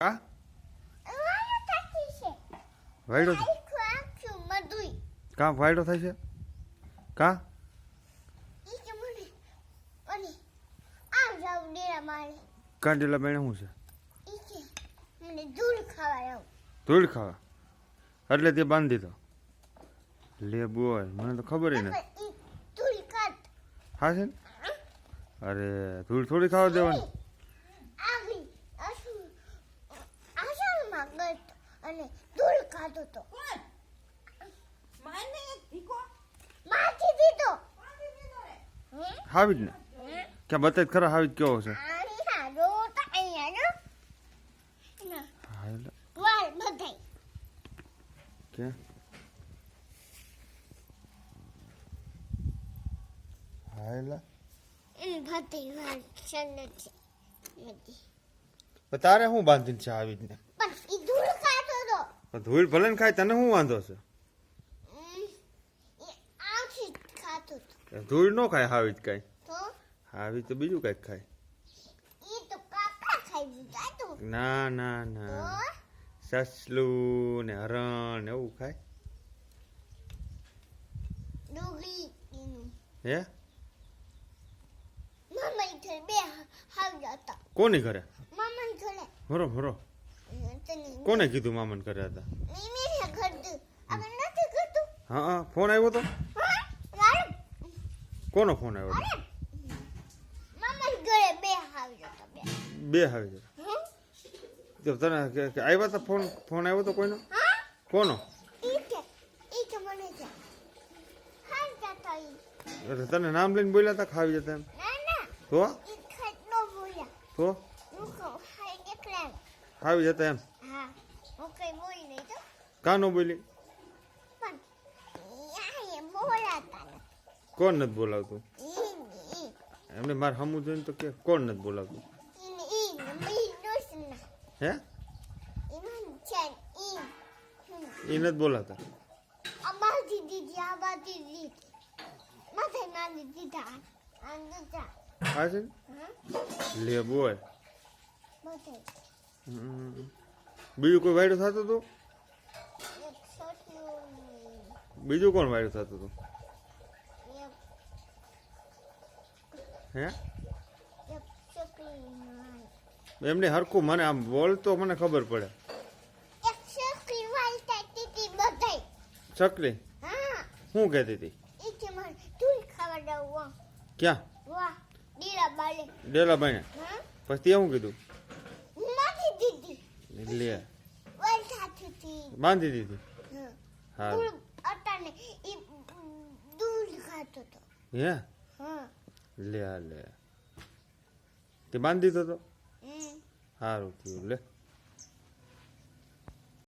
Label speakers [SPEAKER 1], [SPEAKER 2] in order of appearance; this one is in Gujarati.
[SPEAKER 1] છે
[SPEAKER 2] વાયડો કા વાયડો થાય છે કા
[SPEAKER 1] આ
[SPEAKER 2] કાંડેલા બેણે શું છે?
[SPEAKER 1] ધૂળ ખાવા
[SPEAKER 2] એટલે તે બાંધી દીધો. લે બોય મને તો ખબર
[SPEAKER 1] ને
[SPEAKER 2] હા છે ને? અરે ધૂળ થોડી ખાવા દેવાની.
[SPEAKER 1] અને ધૂળ ખાધો તો. માથી દીધો. હે?
[SPEAKER 2] હાવી જ ને?
[SPEAKER 1] હે?
[SPEAKER 2] ક્યાં બતાય ખરા હાવી જ કેવો છે?
[SPEAKER 1] આની હારો તો અહીંયા જો. ના.
[SPEAKER 2] હા એટલે.
[SPEAKER 1] વાળ બધાય.
[SPEAKER 2] કે? હા પણ તારે શું બાંધીને છે આવી જ ને
[SPEAKER 1] પણ ઈ ધૂળ ખાતો તો
[SPEAKER 2] પણ ધૂળ ભલે ને ખાય તને શું વાંધો છે? ધૂળ નો ખાય હાવી જ કાંઈ. હાવી તો બીજું કાંઈક ખાય. ના ના ના. સસલું ને હરણ ને એવું ખાય. હે? કોની ઘરે. હરો હરો. કોને કીધું મામન કર્યા હતા? હા ફોન આવ્યો તો? કોનો ફોન આવ્યો
[SPEAKER 1] બે
[SPEAKER 2] આવી જતા તને આવ્યા હતા ફોન ફોન આવ્યો તો કોઈનો? કોનો? તને નામ લઈને બોલ્યા હતા ખાવી જતા એમ તો? તો? ખાવી જતા એમ
[SPEAKER 1] હા કઈ બોલી નહીં તો
[SPEAKER 2] કા બોલી?
[SPEAKER 1] પણ યા એ બોલાતા નથી.
[SPEAKER 2] કોણ નથી બોલાવતું? એમને મારે હમું જોઈને તો કે કોણ નથી બોલાવતું? હે? એ નથી બોલાતા. હા છે લે બોય. હમ. બીજું કોઈ વાયડું થતું હતું? બીજું કોણ વાયડું થતું હતું? હે? એમને હરખું મને આમ બોલતો મને ખબર પડે. ચકલી?
[SPEAKER 1] હા
[SPEAKER 2] શું કહેતી હતી? ક્યાં? ડેલા
[SPEAKER 1] હા?
[SPEAKER 2] પછી એવું કીધું? લે. બાંધી દીધી?
[SPEAKER 1] હા. અટાને ઈ દૂધ ખાતો તો
[SPEAKER 2] હે?
[SPEAKER 1] હા
[SPEAKER 2] લે લે. તે બાંધી દીધો તો? સારું થયું લે.